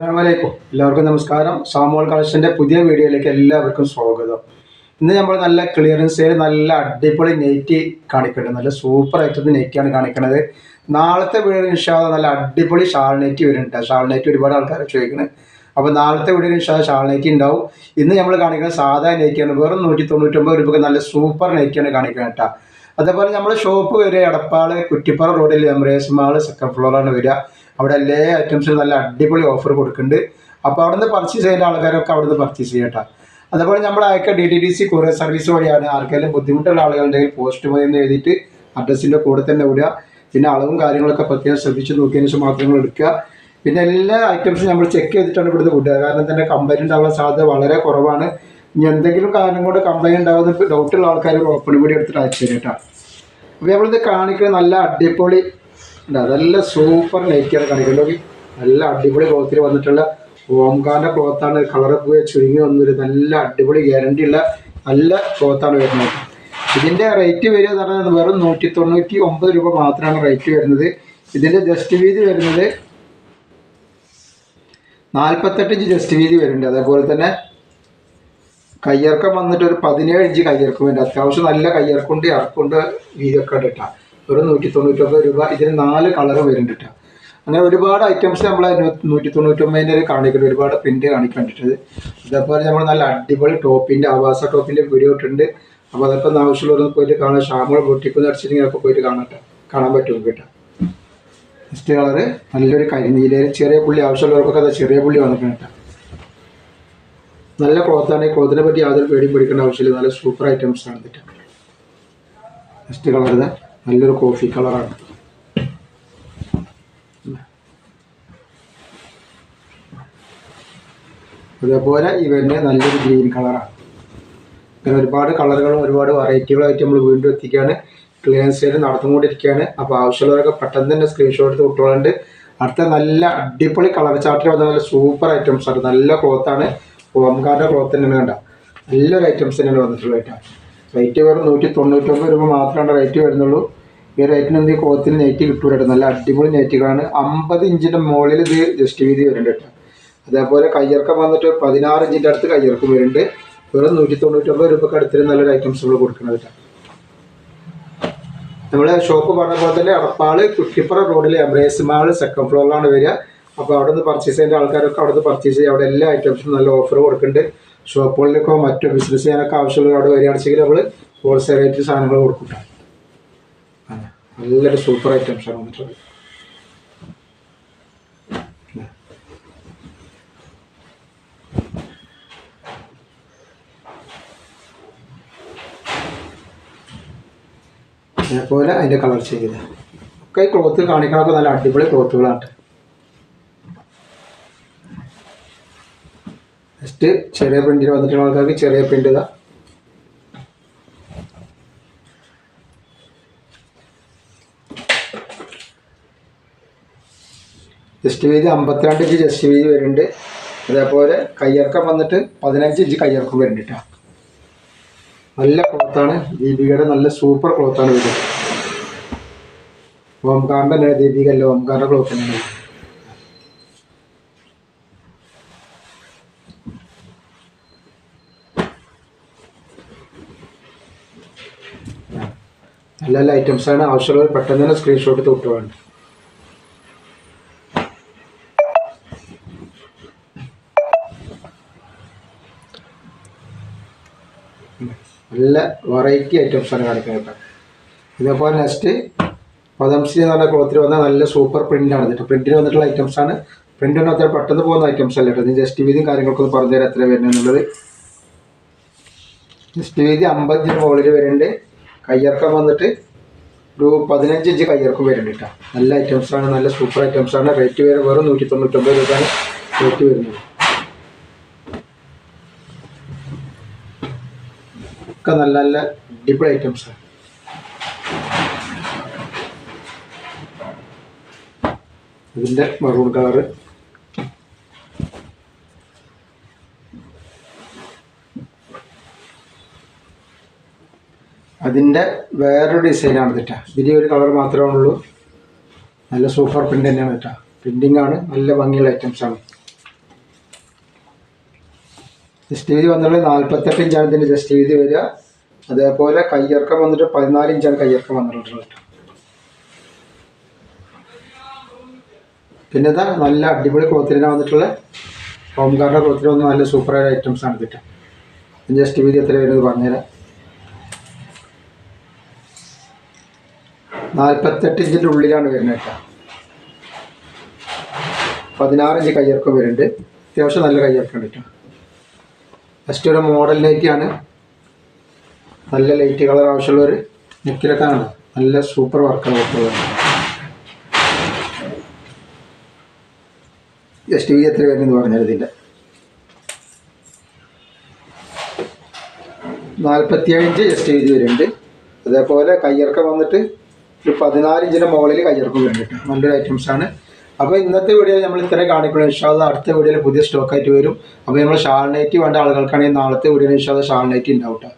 അസ്സാമലൈക്കും എല്ലാവർക്കും നമസ്കാരം. സാമോൾ കളക്ഷന്റെ പുതിയ വീഡിയോയിലേക്ക് എല്ലാവർക്കും സ്വാഗതം. ഇന്ന് നമ്മൾ നല്ല ക്ലിയറൻസ് നല്ല അടിപൊളി നെറ്റ് കാണിക്കുന്നുണ്ട്. നല്ല സൂപ്പർ ആയിട്ടുള്ള നെറ്റാണ് കാണിക്കുന്നത്. നാളത്തെ വീഡിയോ നിഷാദ നല്ല അടിപൊളി ഷാൾ നെറ്റ് വരുന്നുണ്ട്. ഷാൾ നെറ്റ് ഒരുപാട് ആൾക്കാർ ചോദിക്കുന്നത് അപ്പോൾ നാളത്തെ വീഡിയോ നിഷാദ ഷാൾ നെറ്റ് ഉണ്ടാവും. ഇന്ന് നമ്മൾ കാണിക്കുന്നത് സാധാ നെറ്റിയാണ്. വെറും നൂറ്റി തൊണ്ണൂറ്റൊമ്പത് രൂപയ്ക്ക് നല്ല സൂപ്പർ നെറ്റിയാണ് കാണിക്കുന്നത് കേട്ടോ. അതേപോലെ നമ്മൾ ഷോപ്പ് വരെ എടപ്പാൾ കുറ്റിപ്പാറ റോഡിൽ എംറേസ് മാൾ സെക്കൻഡ് ഫ്ലോറാണ് വരിക. അവിടെ എല്ലാ ഐറ്റംസിനും നല്ല അടിപൊളി ഓഫർ കൊടുക്കുന്നുണ്ട്. അപ്പോൾ അവിടുന്ന് പർച്ചേസ് ചെയ്യുന്ന ആൾക്കാരൊക്കെ അവിടുന്ന് പർച്ചേസ് ചെയ്യട്ടെ. അതുപോലെ നമ്മൾ അയക്ക D T D C courier service വഴിയാണ് ആർക്കെങ്കിലും ബുദ്ധിമുട്ടുള്ള ആളുകളുണ്ടെങ്കിൽ പോസ്റ്റ് പോയി എന്ന് എഴുതിയിട്ട് അഡ്രസ്സിന്റെ കൂടെ തന്നെ വിടുക. പിന്നെ അളവും കാര്യങ്ങളൊക്കെ പ്രത്യേകം ശ്രദ്ധിച്ച് നോക്കിയതിന് ശേഷം മാത്രം എടുക്കുക. പിന്നെ എല്ലാ ഐറ്റംസും നമ്മൾ ചെക്ക് ചെയ്തിട്ടാണ് ഇവിടുന്ന് വിടുക. കാരണം തന്നെ കംപ്ലൈന്റ് ഉണ്ടാവാൻ സാധ്യത വളരെ കുറവാണ്. ഇനി എന്തെങ്കിലും കാരണം കൊണ്ട് കംപ്ലൈന്റ് ഉണ്ടാകുന്ന ഡൗട്ടുള്ള ആൾക്കാർ ഓപ്പൺ കൂടി എടുത്തിട്ട് അയച്ചു തരാം കേട്ടോ അപ്പോൾ നമ്മളിത് കാണിക്കുന്നത് നല്ല അടിപൊളി നല്ല സൂപ്പർ നൈറ്റിയാണ് കാണിക്കുന്നത് നല്ല അടിപൊളി ക്ലോത്തിൽ വന്നിട്ടുള്ള ഓംകാറിന്റെ ക്ലോത്താണ് കളർ പോയി ചുരുങ്ങി വന്നൊരു നല്ല അടിപൊളി ഗ്യാരണ്ടി ഉള്ള നല്ല ക്ലോത്താണ് വരുന്നത്. ഇതിന്റെ റേറ്റ് വരിക എന്ന് പറഞ്ഞാൽ വെറും നൂറ്റി തൊണ്ണൂറ്റി ഒമ്പത് രൂപ മാത്രമാണ് റേറ്റ് വരുന്നത്. ഇതിന്റെ ജസ്റ്റ് വീതി വരുന്നത് നാൽപ്പത്തെട്ട് ഇഞ്ച് ജസ്റ്റ് വീതി വരുന്നുണ്ട്. അതേപോലെ തന്നെ കയ്യിറക്കം വന്നിട്ട് ഒരു പതിനേഴ് ഇഞ്ച് കയ്യിറക്കം വേണ്ട. അത്യാവശ്യം നല്ല കയ്യിറക്കുണ്ട് ഇറക്കുണ്ട് വീതിയൊക്കെ ഉണ്ട് കേട്ടോ ഒരു നൂറ്റി തൊണ്ണൂറ്റൊമ്പത് രൂപ. ഇതിന് നാല് കളർ വരുന്നുണ്ട് അങ്ങനെ ഒരുപാട് ഐറ്റംസ് നമ്മൾ നൂറ്റി തൊണ്ണൂറ്റൊമ്പതിന്റെ കാണിക്കുന്നുണ്ട് ഒരുപാട് പ്രിന്റ് കാണിക്കണ്ടിട്ടത് അതേപോലെ നമ്മൾ നല്ല അടിപൊളി ടോപ്പിന്റെ ആവാസ ടോപ്പിന്റെ വീഡിയോ ഇട്ടുണ്ട് അപ്പോൾ അതൊക്കെ ആവശ്യമുള്ളവർ പോയിട്ട് കാണാം. ഷാമുകൾ പൊട്ടിക്കുന്ന അടിച്ചിട്ടുണ്ടെങ്കിൽ അതൊക്കെ പോയിട്ട് കാണട്ടെ കാണാൻ പറ്റും കേട്ടോ നെക്സ്റ്റ് കളറ് നല്ലൊരു കരിനീല ചെറിയ പുള്ളി ആവശ്യമുള്ളവർക്കൊക്കെ അത് ചെറിയ പുള്ളി വന്നിട്ടുണ്ട് നല്ല ക്ലോത്താണ് ഈ ക്ലോത്തിനെ പറ്റി യാതൊരു പേടിയും പേടിക്കേണ്ട ആവശ്യമില്ല. നല്ല സൂപ്പർ ഐറ്റംസ് ആണ് ഇതിട്ട് നെക്സ്റ്റ് കളർ ഇത്. നല്ലൊരു കോഫി കളറാണ്. അതേപോലെ ഇവന്റെ നല്ലൊരു ഗ്രീൻ കളറാണ്. അങ്ങനെ ഒരുപാട് കളറുകളും ഒരുപാട് വെറൈറ്റികളായിട്ട് നമ്മൾ വീണ്ടും എത്തിക്കുകയാണ് ക്ലിയറൻസ് സെയിൽ നടന്നുകൊണ്ടിരിക്കുകയാണ് അപ്പോൾ ആവശ്യമുള്ളവരൊക്കെ പെട്ടെന്ന് തന്നെ സ്ക്രീൻഷോട്ട് എടുത്ത് വിട്ടോളുണ്ട്. അടുത്ത നല്ല അടിപൊളി കളർ ചാർട്ടിൽ വന്ന നല്ല സൂപ്പർ ഐറ്റംസ് ആണ്. നല്ല ക്ലോത്താണ് ഓംകാരുടെ ക്ലോത്ത് തന്നെയാണ് കണ്ട. നല്ലൊരു ഐറ്റംസ് തന്നെയാണ് വന്നിട്ടുള്ളത് റേറ്റ് വെറും നൂറ്റി തൊണ്ണൂറ്റൊമ്പത് രൂപ മാത്രമാണ് റേറ്റ് വരുന്നുള്ളൂ. ഈ റേറ്റിന് എന്ത് കോത്തിന് നെറ്റ് കിട്ടൂല കേട്ടോ നല്ല അടിപൊളി നെറ്റുകളാണ് അമ്പത് ഇഞ്ചിന്റെ മുകളിൽ ഇത് ജസ്റ്റ് വീതി വരുന്നുണ്ട് കേട്ടോ അതേപോലെ കയ്യിറക്കം വന്നിട്ട് പതിനാറ് ഇഞ്ചിന്റെ അടുത്ത് കയ്യിറക്കം വരുന്നുണ്ട്. വെറും നൂറ്റി തൊണ്ണൂറ്റൊമ്പത് രൂപക്ക് അടുത്തിന് നല്ലൊരു ഐറ്റംസ് നമ്മൾ കൊടുക്കുന്നത് കേട്ടോ ഷോപ്പ് പറഞ്ഞ പോലെ തന്നെ അടപ്പാൾ കുറ്റിപ്പുറ റോഡിലെ എംബ്രേസ് മാൾ സെക്കൻഡ് ഫ്ലോറിലാണ് വരിക. അപ്പോൾ അവിടെ നിന്ന് പർച്ചേസ് ചെയ്യേണ്ട ആൾക്കാരൊക്കെ അവിടെ നിന്ന് പർച്ചേസ് ചെയ്യുക അവിടെ എല്ലാ ഐറ്റംസും നല്ല ഓഫർ കൊടുക്കുന്നുണ്ട്. ഷോപ്പുകളിലേക്കോ മറ്റോ ബിസിനസ് ചെയ്യാനൊക്കെ ആവശ്യമുള്ള അവിടെ വരികയാണെങ്കിൽ നമ്മൾ ഹോൾസെയിൽ റേറ്റ് സാധനങ്ങൾ കൊടുക്കും നല്ലൊരു സൂപ്പർ ഐറ്റംസ് ആണ് വന്നിട്ടുള്ളത്. അതേപോലെ അതിന്റെ കളർ ചെയ്ത്. ഒക്കെ ക്ലോത്ത് കാണിക്കണമൊക്കെ നല്ല അടിപൊളി ക്ലോത്തുകളാണ് ജസ്റ്റ് ചെറിയ പ്രിന്റിൽ വന്നിട്ടുള്ള ആൾക്കാർക്ക് ചെറിയ പ്രിന്റ് ഇതാ. ജസ്റ്റ് വീതി അമ്പത്തിരണ്ട് ഇഞ്ച് ജസ്റ്റ് വീതി വരുന്നുണ്ട്. അതേപോലെ കയ്യിറക്കം വന്നിട്ട് പതിനഞ്ച് ഇഞ്ച് കയ്യിറക്കം വരുന്നുണ്ട് നല്ല ക്ലോത്താണ് ദീപികയുടെ നല്ല സൂപ്പർ ക്ലോത്താണ് വരുന്നത് ഓംകാറിന്റെ തന്നെ ദീപിക അല്ല? ഓംകാറിന്റെ ക്ലോത്ത് തന്നെയാണ് നല്ല നല്ല ഐറ്റംസ് ആണ്. ആവശ്യമുള്ളവർ പെട്ടെന്ന് തന്നെ സ്ക്രീൻഷോട്ട് വിട്ടുവാണ് നല്ല വെറൈറ്റി ഐറ്റംസ് ആണ് കാണിക്കുന്നത് കേട്ടോ. ഇതേപോലെ നെക്സ്റ്റ് പദംശ്രീ എന്ന് പറഞ്ഞ ക്ലോത്തിൽ വന്ന നല്ല സൂപ്പർ പ്രിന്റ് ആണ്. പ്രിന്റിന് വന്നിട്ടുള്ള ഐറ്റംസ് ആണ്. പ്രിന്റിന് അത്ര പെട്ടെന്ന് പോകുന്ന ഐറ്റംസ് അല്ല കേട്ടോ. ജസ്റ്റ് വീതിയും കാര്യങ്ങളൊക്കെ ഒന്ന് പറഞ്ഞുതരാം എത്ര വരുന്നത് എന്നുള്ളത്. ജസ്റ്റ് വീതി അമ്പതിന് മുകളിൽ വരുന്നുണ്ട്. കയ്യിറക്കം വന്നിട്ട് ഒരു പതിനഞ്ച് ഇഞ്ച് കയ്യിറക്കം വരുന്നുണ്ട് കേട്ടോ. നല്ല ഐറ്റംസ് ആണ് നല്ല സൂപ്പർ ഐറ്റംസ് ആണ്. റേറ്റ് വരെ വെറും നൂറ്റി തൊണ്ണൂറ്റൊമ്പത് രൂപയാണ് റേറ്റ് വരുന്നത്. ഒക്കെ നല്ല നല്ല അടിപൊളി ഐറ്റംസ് ആണ് ഇതിന്റെ മറൂൺ കളറ് അതിന്റെ വേറൊരു ഡിസൈനാണ് തെറ്റാ ഇതിൽ ഒരു കളർ മാത്രമേ ഉള്ളൂ. നല്ല സൂപ്പർ പ്രിന്റ് തന്നെയാണ് തെറ്റാ പ്രിന്റിംഗ് ആണ് നല്ല ഭംഗിയുള്ള ഐറ്റംസ് ആണ്. ജസ്റ്റ് വീതി വന്നിട്ടുള്ളത് നാൽപ്പത്തെട്ട് ഇഞ്ചാണ് ഇതിന്റെ ജസ്റ്റ് വീതി വരിക. അതേപോലെ കയ്യിറക്കം വന്നിട്ട് പതിനാല് ഇഞ്ചാണ് കയ്യിറക്കം വന്നിട്ടുള്ളത്. പിന്നെ ഇതാ നല്ല അടിപൊളി ക്ലോത്തിനാണ് വന്നിട്ടുള്ള ഹോം ഗാർഡിന്റെ ക്ലോത്തിൽ വന്ന് നല്ല സൂപ്പറായ ഐറ്റംസ് ആണ് കിട്ടുക ജസ്റ്റ് വീതി എത്ര വരുന്നത് പറഞ്ഞുതരാം. നാൽപ്പത്തെട്ട് ഇഞ്ചിന്റെ ഉള്ളിലാണ് വരുന്നത് കേട്ടോ. പതിനാറ് ഇഞ്ച് കയ്യിറക്കം വരുന്നുണ്ട്. അത്യാവശ്യം നല്ല കയ്യിറക്കം കേട്ടോ. ഫസ്റ്റ് ഒരു മോഡൽ ലൈറ്റാണ് നല്ല ലൈറ്റ് കളർ ആവശ്യമുള്ള ഒരു ആണ് നല്ല സൂപ്പർ വർക്കാണ് കൊടുത്തത് ജസ്റ്റ് വി എത്ര വരുന്നത് പറഞ്ഞാൽ ഇതിന്റെ. നാൽപ്പത്തിയേഴ് ഇഞ്ച് ജസ്റ്റ് വീതി വരുന്നുണ്ട്. അതേപോലെ കയ്യിറക്കം വന്നിട്ട് ഒരു പതിനാല് ഇഞ്ചിന്റെ മുകളിൽ കയ്യിറക്കം വരുന്നുണ്ട്. നല്ലൊരു ഐറ്റംസ് ആണ്. അപ്പോൾ ഇന്നത്തെ വീഡിയോയിൽ നമ്മൾ ഇത്രയും കാണിക്കുള്ളൂ ഇൻഷാല്ല അടുത്ത വീഡിയോയിൽ പുതിയ സ്റ്റോക്കായിട്ട് വരും. അപ്പോൾ നമ്മൾ ഷാൾ നൈറ്റ് വേണ്ട ആളുകൾക്കാണെങ്കിൽ നാളത്തെ വീഡിയോയിൽ ഇൻഷാല്ല ഷാൾ നൈറ്റ് ഉണ്ടാവും